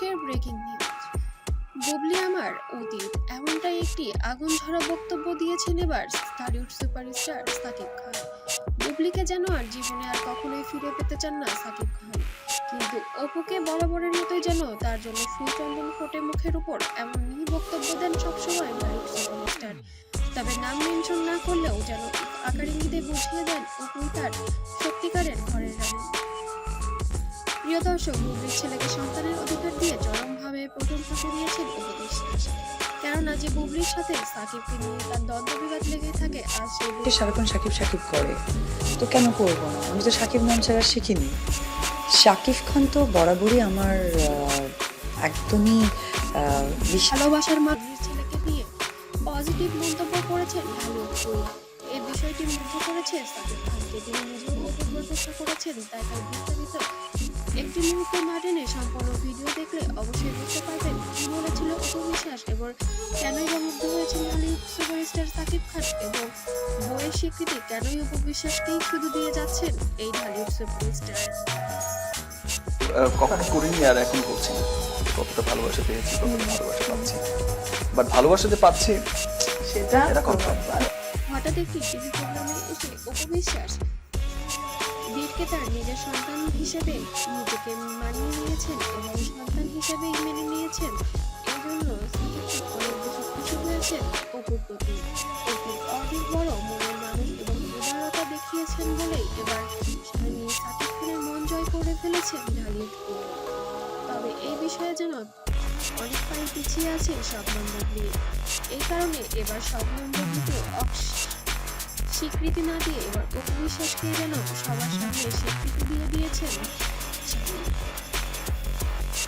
আজকের breaking news Bubly আমার অতীত, এমনটাই একটি আগুন ধরা বক্তব্য দিয়েছেন এবার টলিউড সুপারস্টার সাকিব খান। বুবলিকে যেন আর জীবনে আর কখনোই ফিরে পেতে চান না সাকিব খান। কিন্তু অপুকে বরাবরের মতোই যেন তার জন্য ফুলচন্দন ফোটে মুখের উপর এমনই বক্তব্য দেন সবসময় টলিউড সুপারস্টার তবে নাম মেনশন না করলেও যেন আকার ইঙ্গিতে বুঝিয়ে দেন অপুই তার সত্যিকারের ঘরের রানী। প্রিয় দর্শক, বুবলির ছেলেকে সন্তানের অধিকার দিয়ে চরমভাবে প্রশংসা কুড়িয়েছেন অপু বিশ্বাস কেননা যে বুবলির সাথে সাকিবকে নিয়ে তার দ্বন্দ্ব বিবাদ লেগে থাকে আর সে সারাক্ষণ সাকিব সাকিব করে। তো কেন করব না? আমি তো সাকিব নাম ছাড়া শিখিনি। শাকিব খান তো বরাবরই আমার একদমই বিশাল ভালোবাসার মাধুরীর ছেলেকে নিয়ে পজিটিভ মন্তব্য করেছেন ঢালিউড এই বিষয়টি মুগ্ধ করেছে সাকিব খানকে। তিনি নিজেও প্রশংসা করেছেন তাই তার বিস্তারিত একটি মুহূর্তে না টেনে সম্পূর্ণ অবশ্যই বুঝতে পারবেন কি বলেছিল অপু বিশ্বাস এবং কেনই বা মুগ্ধ হয়েছেন হলিউড সুপারস্টার সাকিব খান এবং বইয়ের স্বীকৃতি কেনই অপু বিশ্বাসকেই শুধু দিয়ে যাচ্ছেন এই ঢালিউড সুপারস্টার? কখনো করিনি আর এখন করছি না। কতটা ভালোবাসা পেয়েছি কতটা ভালোবাসা পাচ্ছি। বাট ভালোবাসা যে পাচ্ছি সেটা এটা কনফার্ম হঠাৎ একটি টিভি প্রোগ্রামে এসে অপবিশ্বাস বীরকে তার নিজের সন্তান হিসেবে নিজেকে মানিয়ে নিয়েছেন এবং সন্তান খুশি হয়েছেন অপুর অনেক বড় মনের মানুষ এবং উদারতা দেখিয়েছেন বলেই এবার শাহিনী সাকিব খানের মন জয় করে ফেলেছেন ঢালিউড তবে এই বিষয়ে যেন অনেক পাই পিছিয়ে আছে শবনম বুবলি এই কারণে এবার শবনম বুবলিকে স্বীকৃতি না দিয়ে এবার অপু যেন সবার সামনে স্বীকৃতি দিয়ে দিয়েছেন